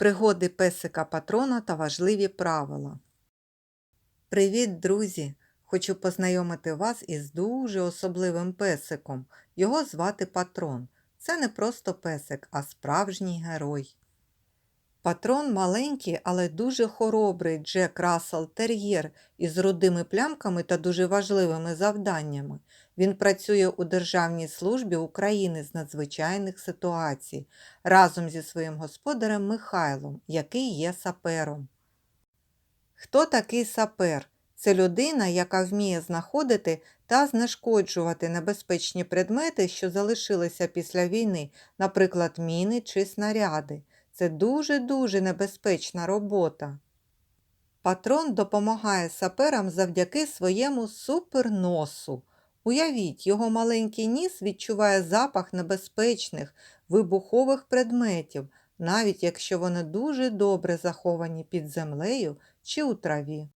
Пригоди песика патрона та важливі правила. Привіт, друзі! Хочу познайомити вас із дуже особливим песиком. Його звати Патрон. Це не просто песик, а справжній герой. Патрон маленький, але дуже хоробрий Джек Рассел Тер'єр із рудими плямками та дуже важливими завданнями. Він працює у Державній службі України з надзвичайних ситуацій разом зі своїм господарем Михайлом, який є сапером. Хто такий сапер? Це людина, яка вміє знаходити та знешкоджувати небезпечні предмети, що залишилися після війни, наприклад, міни чи снаряди. Це дуже-дуже небезпечна робота. Патрон допомагає саперам завдяки своєму суперносу. Уявіть, його маленький ніс відчуває запах небезпечних, вибухових предметів, навіть якщо вони дуже добре заховані під землею чи у траві.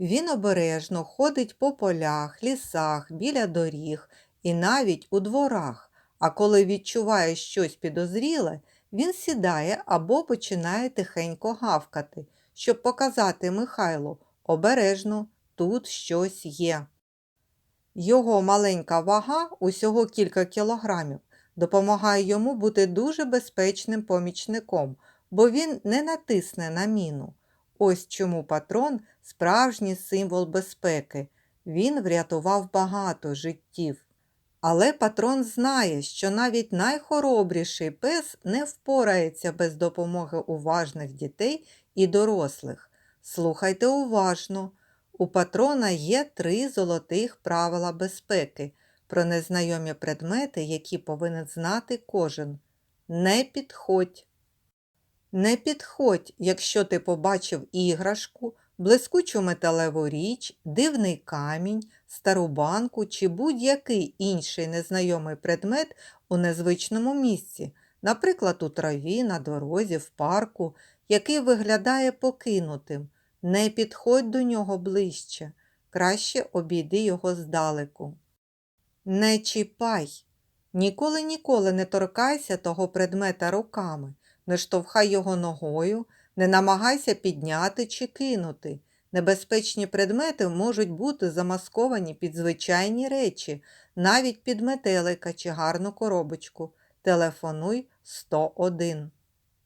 Він обережно ходить по полях, лісах, біля доріг і навіть у дворах, а коли відчуває щось підозріле, він сідає або починає тихенько гавкати, щоб показати Михайлу обережно тут щось є. Його маленька вага, усього кілька кілограмів, допомагає йому бути дуже безпечним помічником, бо він не натисне на міну. Ось чому патрон справжній символ безпеки. Він врятував багато життів. Але патрон знає, що навіть найхоробріший пес не впорається без допомоги уважних дітей і дорослих. Слухайте уважно. У патрона є три золотих правила безпеки про незнайомі предмети, які повинен знати кожен. Не підходь. Не підходь, якщо ти побачив іграшку, блискучу металеву річ, дивний камінь, стару банку чи будь-який інший незнайомий предмет у незвичному місці, наприклад, у траві, на дорозі, в парку, який виглядає покинутим. Не підходь до нього ближче, краще обійди його здалеку. Не чіпай. Ніколи ніколи не торкайся того предмета руками, не штовхай його ногою, не намагайся підняти чи кинути. Небезпечні предмети можуть бути замасковані під звичайні речі, навіть під метелика чи гарну коробочку. Телефонуй 101.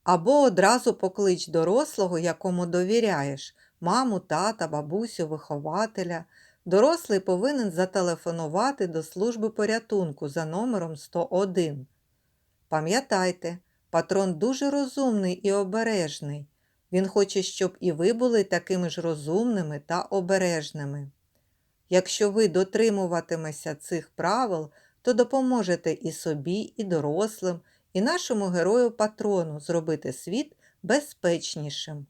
Або одразу поклич дорослого, якому довіряєш маму, тата, бабусю, вихователя. Дорослий повинен зателефонувати до служби порятунку за номером 101. Пам'ятайте, патрон дуже розумний і обережний. Він хоче, щоб і ви були такими ж розумними та обережними. Якщо ви дотримуватимеся цих правил, то допоможете і собі, і дорослим, і нашому герою патрону зробити світ безпечнішим.